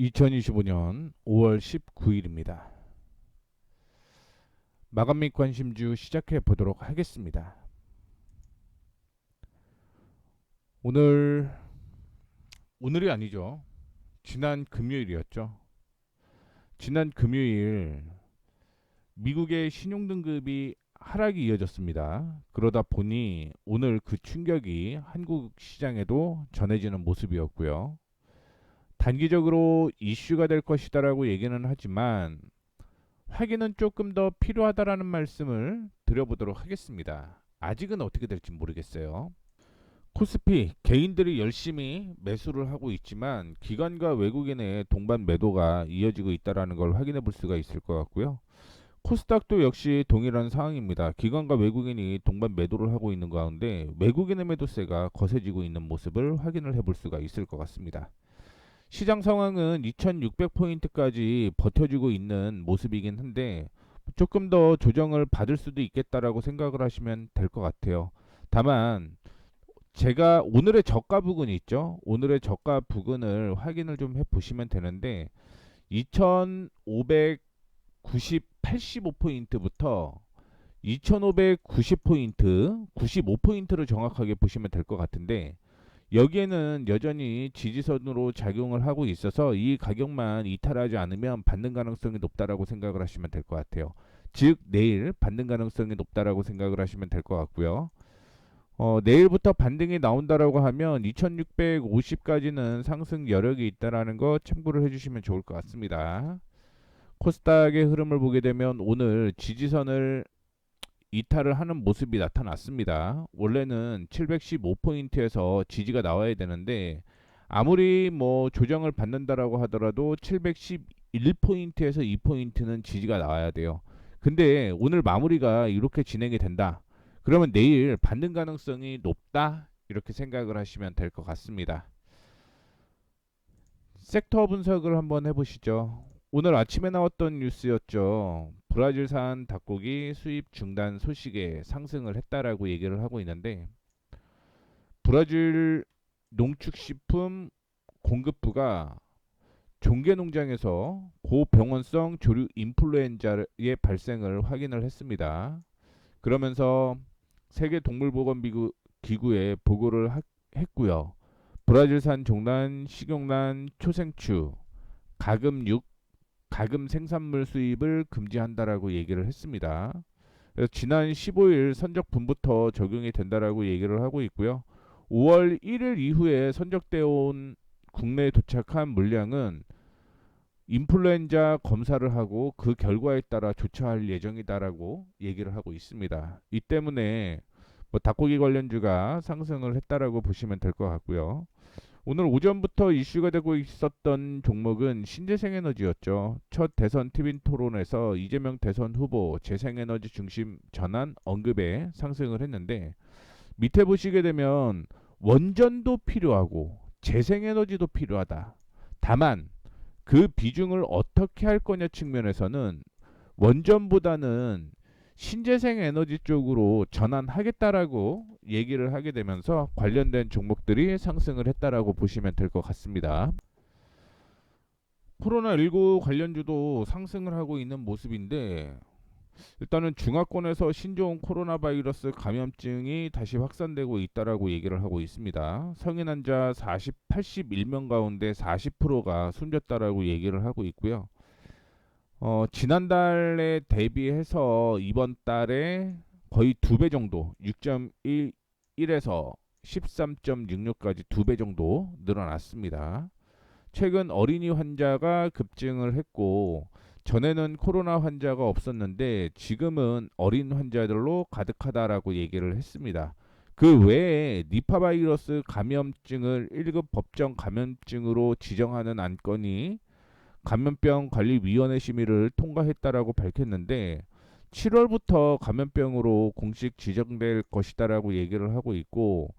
2025년 5월 19일입니다. 마감 및 관심주 시작해 보도록 하겠습니다. 오늘 오늘이 아니죠. 지난 금요일이었죠. 지난 금요일 미국의 신용 등급이 하락이 이어졌습니다. 그러다 보니 오늘 그 충격이 한국 시장에도 전해지는 모습이었고요. 단기적으로 이슈가 될 것이다라고 얘기는 하지만 확인은 조금 더 필요하다라는 말씀을 드려보도록 하겠습니다. 아직은 어떻게 될지 모르겠어요. 코스피 개인들이 열심히 매수를 하고 있지만 기관과 외국인의 동반 매도가 이어지고 있다라는 걸 확인해 볼 수가 있을 것 같고요. 코스닥도 역시 동일한 상황입니다. 기관과 외국인이 동반 매도를 하고 있는 가운데 외국인의 매도세가 거세지고 있는 모습을 확인을 해 볼 수가 있을 것 같습니다. 시장 상황은 2600포인트까지 버텨주고 있는 모습이긴 한데 조금 더 조정을 받을 수도 있겠다라고 생각을 하시면 될 것 같아요. 다만 제가 오늘의 저가 부근이 있죠. 오늘의 저가 부근을 확인을 좀 해 보시면 되는데 2590 85포인트부터 2590포인트 95포인트를 정확하게 보시면 될 것 같은데 여기에는 여전히 지지선으로 작용을 하고 있어서 이 가격만 이탈하지 않으면 받는 가능성이 높다라고 생각을 하시면 될 것 같아요. 즉 내일 받는 가능성이 높다라고 생각을 하시면 될 것 같고요. 어, 내일부터 반등이 나온다라고 하면 2650까지는 상승 여력이 있다라는 거 참고를 해주시면 좋을 것 같습니다. 코스닥의 흐름을 보게 되면 오늘 지지선을 이탈을 하는 모습이 나타났습니다. 원래는 715포인트에서 지지가 나와야 되는데 아무리 뭐 조정을 받는다라고 하더라도 711포인트에서 2포인트는 지지가 나와야 돼요. 근데 오늘 마무리가 이렇게 진행이 된다. 그러면 내일 받는 가능성이 높다. 이렇게 생각을 하시면 될 것 같습니다. 섹터 분석을 한번 해보시죠. 오늘 아침에 나왔던 뉴스였죠. 브라질산 닭고기 수입 중단 소식에 상승을 했다라고 얘기를 하고 있는데 브라질 농축식품 공급부가 종개 농장에서 고병원성 조류 인플루엔자의 발생을 확인을 했습니다. 그러면서 세계 동물보건기구 기구에 보고를 하, 했고요. 브라질산 종란, 식용란, 초생추, 가금육 가금 생산물 수입을 금지한다라고 얘기를 했습니다. 그래서 지난 15일 선적분부터 적용이 된다라고 얘기를 하고 있고요. 5월 1일 이후에 선적되어 온 국내에 도착한 물량은 인플루엔자 검사를 하고 그 결과에 따라 조처할 예정이다라고 얘기를 하고 있습니다. 이 때문에 뭐 닭고기 관련주가 상승을 했다라고 보시면 될 것 같고요. 오늘 오전부터 이슈가 되고 있었던 종목은 신재생에너지였죠. 첫 대선 TV 토론에서 이재명 대선 후보 재생에너지 중심 전환 언급에 상승을 했는데 밑에 보시게 되면 원전도 필요하고 재생에너지도 필요하다. 다만 그 비중을 어떻게 할 거냐 측면에서는 원전보다는 신재생 에너지 쪽으로 전환하겠다라고 얘기를 하게 되면서 관련된 종목들이 상승을 했다라고 보시면 될 것 같습니다. 코로나19 관련주도 상승을 하고 있는 모습인데 일단은 중화권에서 신종 코로나 바이러스 감염증이 다시 확산되고 있다라고 얘기를 하고 있습니다. 성인 환자 40, 81명 가운데 40%가 숨졌다라고 얘기를 하고 있고요. 어, 지난달에 대비해서 이번 달에 거의 두 배 정도 6.11에서 13.66까지 두 배 정도 늘어났습니다. 최근 어린이 환자가 급증을 했고 전에는 코로나 환자가 없었는데 지금은 어린 환자들로 가득하다라고 얘기를 했습니다. 그 외에 니파 바이러스 감염증을 1급 법정 감염증으로 지정하는 안건이 감염병 관리위원회 심의를 통과했다라고 밝혔는데 7월부터 감염병으로 공식 지정될 것이다라고 얘기를 하고 있고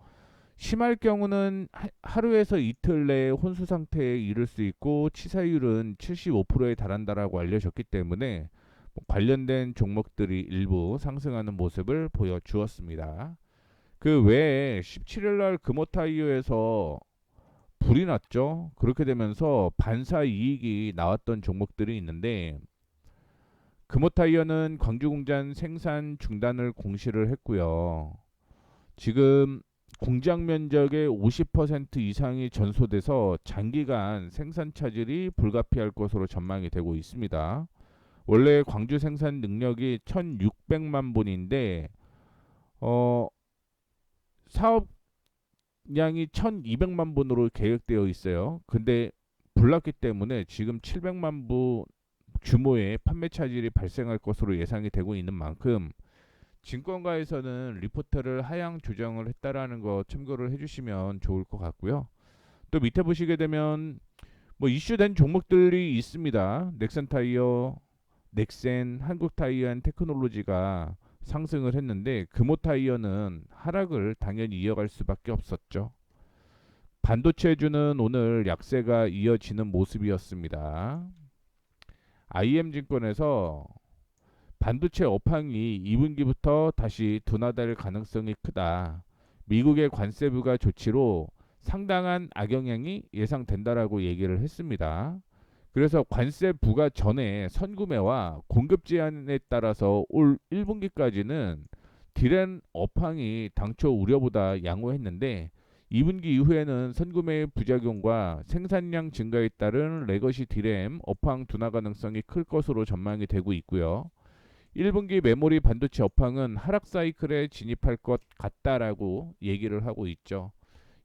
심할 경우는 하루에서 이틀 내에 혼수 상태에 이를 수 있고 치사율은 75%에 달한다라고 알려졌기 때문에 뭐 관련된 종목들이 일부 상승하는 모습을 보여주었습니다. 그 외에 17일 날 금호타이어에서 불이 났죠. 그렇게 되면서 반사 이익이 나왔던 종목들이 있는데 금호타이어는 광주 공장 생산 중단을 공시를 했고요. 지금 공장 면적의 50% 이상이 전소돼서 장기간 생산 차질이 불가피할 것으로 전망이 되고 있습니다. 원래 광주 생산 능력이 1,600만 본인데 어 사업량이 1,200만 본으로 계획되어 있어요. 근데 불났기 때문에 지금 700만 부 규모의 판매 차질이 발생할 것으로 예상이 되고 있는 만큼 증권가에서는 리포트를 하향 조정을 했다라는 거 참고를 해주시면 좋을 것 같고요. 또 밑에 보시게 되면 뭐 이슈된 종목들이 있습니다. 넥센 타이어, 넥센, 한국 타이어 앤 테크놀로지가 상승을 했는데 금호 타이어는 하락을 당연히 이어갈 수밖에 없었죠. 반도체주는 오늘 약세가 이어지는 모습이었습니다. IM증권에서 반도체 업황이 2분기부터 다시 둔화될 가능성이 크다. 미국의 관세 부과 조치로 상당한 악영향이 예상된다라고 얘기를 했습니다. 그래서 관세 부과 전에 선구매와 공급 제한에 따라서 올 1분기까지는 디렌 업황이 당초 우려보다 양호했는데 2분기 이후에는 선구매의 부작용과 생산량 증가에 따른 레거시 디램 업황 둔화 가능성이 클 것으로 전망이 되고 있고요. 1분기 메모리 반도체 업황은 하락 사이클에 진입할 것 같다라고 얘기를 하고 있죠.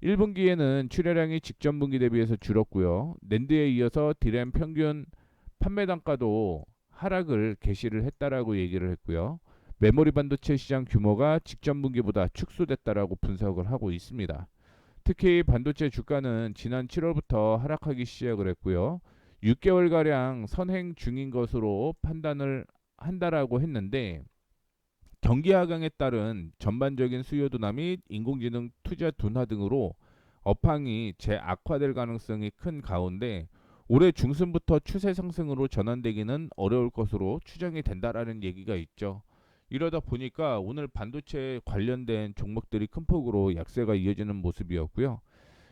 1분기에는 출하량이 직전 분기 대비해서 줄었고요. 낸드에 이어서 디램 평균 판매 단가도 하락을 개시를 했다라고 얘기를 했고요. 메모리 반도체 시장 규모가 직전 분기보다 축소됐다라고 분석을 하고 있습니다. 특히 반도체 주가는 지난 7월부터 하락하기 시작을 했고요. 6개월가량 선행 중인 것으로 판단을 한다라고 했는데 경기 하강에 따른 전반적인 수요 둔화 및 인공지능 투자 둔화 등으로 업황이 재악화될 가능성이 큰 가운데 올해 중순부터 추세 상승으로 전환되기는 어려울 것으로 추정이 된다라는 얘기가 있죠. 이러다 보니까 오늘 반도체 관련된 종목들이 큰 폭으로 약세가 이어지는 모습이었고요.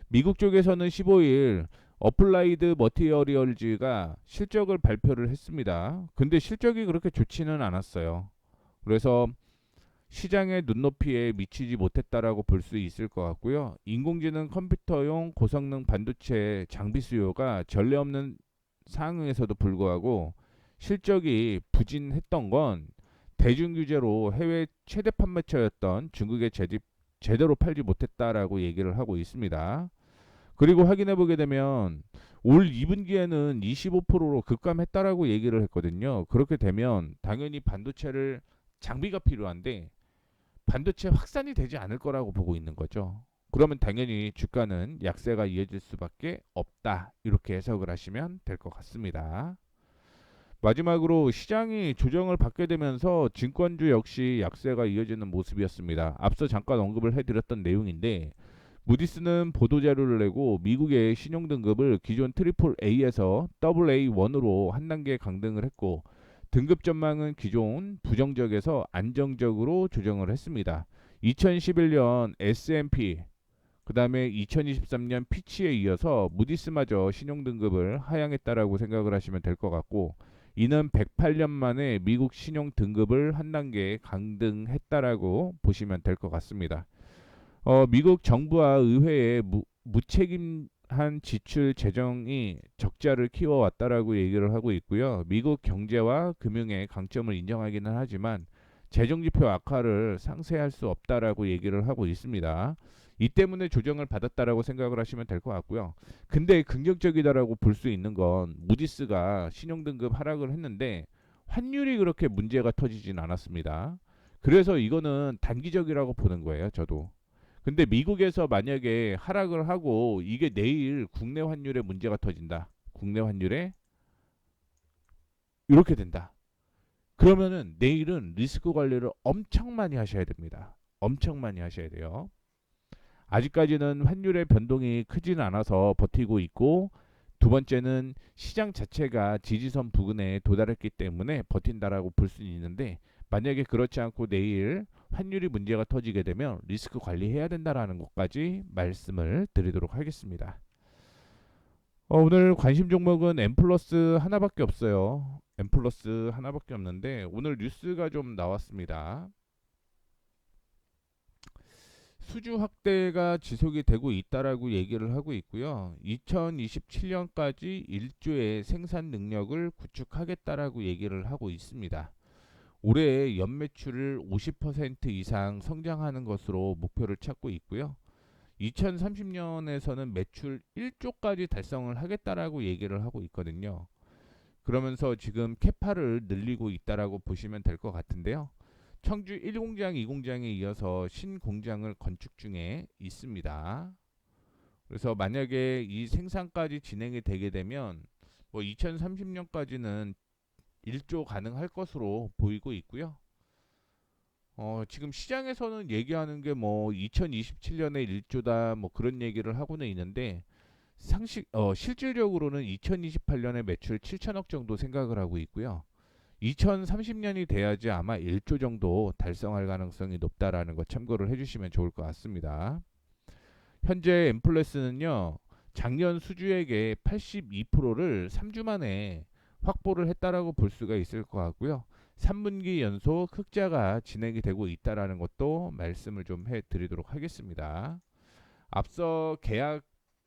미국 쪽에서는 15일 어플라이드 머티리얼즈가 실적을 발표를 했습니다. 근데 실적이 그렇게 좋지는 않았어요. 그래서 시장의 눈높이에 미치지 못했다라고 볼 수 있을 것 같고요. 인공지능 컴퓨터용 고성능 반도체 장비 수요가 전례 없는 상황에서도 불구하고 실적이 부진했던 건 대중 규제로 해외 최대 판매처였던 중국에 제집 제대로 팔지 못했다라고 얘기를 하고 있습니다. 그리고 확인해 보게 되면 올 2분기에는 25%로 급감했다라고 얘기를 했거든요. 그렇게 되면 당연히 반도체를 장비가 필요한데 반도체 확산이 되지 않을 거라고 보고 있는 거죠. 그러면 당연히 주가는 약세가 이어질 수밖에 없다. 이렇게 해석을 하시면 될 것 같습니다. 마지막으로 시장이 조정을 받게 되면서 증권주 역시 약세가 이어지는 모습이었습니다. 앞서 잠깐 언급을 해드렸던 내용인데 무디스는 보도자료를 내고 미국의 신용등급을 기존 트리플 A에서 더블 A1으로 한 단계 강등을 했고 등급 전망은 기존 부정적에서 안정적으로 조정을 했습니다. 2011년 S&P 그 다음에 2023년 피치에 이어서 무디스마저 신용등급을 하향했다라고 생각을 하시면 될 것 같고 이는 108년 만에 미국 신용 등급을 한 단계 강등했다라고 보시면 될 것 같습니다. 어, 미국 정부와 의회의 무, 무책임한 지출 재정이 적자를 키워왔다라고 얘기를 하고 있고요. 미국 경제와 금융의 강점을 인정하기는 하지만 재정 지표 악화를 상쇄할 수 없다라고 얘기를 하고 있습니다. 이 때문에 조정을 받았다라고 생각을 하시면 될 것 같고요. 근데 긍정적이다라고 볼 수 있는 건 무디스가 신용등급 하락을 했는데 환율이 그렇게 문제가 터지진 않았습니다. 그래서 이거는 단기적이라고 보는 거예요, 저도. 근데 미국에서 만약에 하락을 하고 이게 내일 국내 환율에 문제가 터진다. 국내 환율에 이렇게 된다. 그러면은 내일은 리스크 관리를 엄청 많이 하셔야 됩니다. 엄청 많이 하셔야 돼요. 아직까지는 환율의 변동이 크지는 않아서 버티고 있고 두 번째는 시장 자체가 지지선 부근에 도달했기 때문에 버틴다라고 볼 수는 있는데 만약에 그렇지 않고 내일 환율이 문제가 터지게 되면 리스크 관리해야 된다라는 것까지 말씀을 드리도록 하겠습니다. 어, 오늘 관심 종목은 M 플러스 하나밖에 없어요. M 플러스 하나밖에 없는데 오늘 뉴스가 좀 나왔습니다. 수주 확대가 지속이 되고 있다라고 얘기를 하고 있고요. 2027년까지 1조의 생산 능력을 구축하겠다라고 얘기를 하고 있습니다. 올해 연매출을 50% 이상 성장하는 것으로 목표를 찾고 있고요. 2030년에서는 매출 1조까지 달성을 하겠다라고 얘기를 하고 있거든요. 그러면서 지금 캐파를 늘리고 있다라고 보시면 될 것 같은데요. 청주 1공장, 2공장에 이어서 신공장을 건축 중에 있습니다. 그래서 만약에 이 생산까지 진행이 되게 되면 뭐 2030년까지는 1조 가능할 것으로 보이고 있고요. 어, 지금 시장에서는 얘기하는 게 뭐 2027년에 1조다 뭐 그런 얘기를 하고는 있는데 상식 어, 실질적으로는 2028년에 매출 7천억 정도 생각을 하고 있고요. 2030년이 돼야지 아마 1조 정도 달성할 가능성이 높다라는 거 참고를 해주시면 좋을 것 같습니다. 현재 엠플레스는요 작년 수주액의 82%를 3주 만에 확보를 했다라고 볼 수가 있을 것 같고요. 3분기 연속 흑자가 진행이 되고 있다라는 것도 말씀을 좀 해드리도록 하겠습니다. 앞서 계약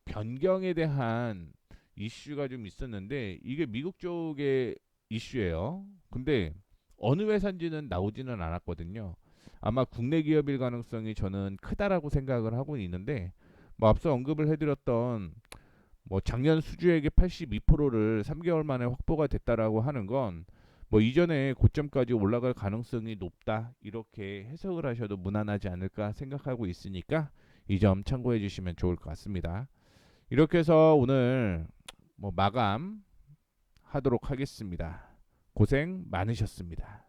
변경에 대한 이슈가 좀 있었는데 이게 미국 쪽의 이슈예요. 근데 어느 회사인지는 나오지는 않았거든요. 아마 국내 기업일 가능성이 저는 크다라고 생각을 하고 있는데 뭐 앞서 언급을 해드렸던 뭐 작년 수주액의 82%를 3개월 만에 확보가 됐다라고 하는 건 뭐 이전에 고점까지 올라갈 가능성이 높다 이렇게 해석을 하셔도 무난하지 않을까 생각하고 있으니까 이 점 참고해 주시면 좋을 것 같습니다. 이렇게 해서 오늘 뭐 마감 하도록 하겠습니다. 고생 많으셨습니다.